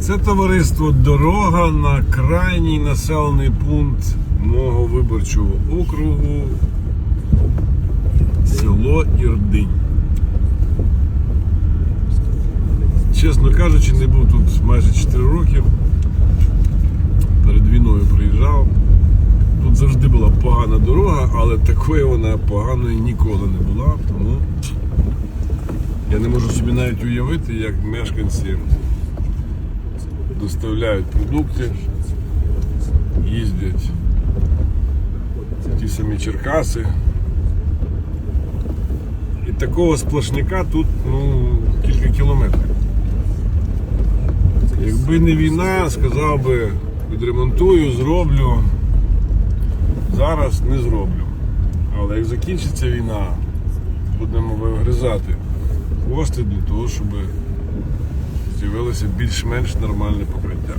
Це товариство дорога на крайній населений пункт мого виборчого округу село Ірдинь. Чесно кажучи, не був тут майже 4 роки. Перед війною приїжджав. Тут завжди була погана дорога, але такої вона поганою ніколи не була. Тому я не можу собі навіть уявити, як мешканці доставляють продукти, їздять в ті самі Черкаси. І такого сплошняка тут ну, кілька кілометрів. Якби не війна, сказав би, відремонтую, зроблю. Зараз не зроблю. Але як закінчиться війна, будемо вигризати хвости для того, щоб з'явилося більш-менш нормальне покриття.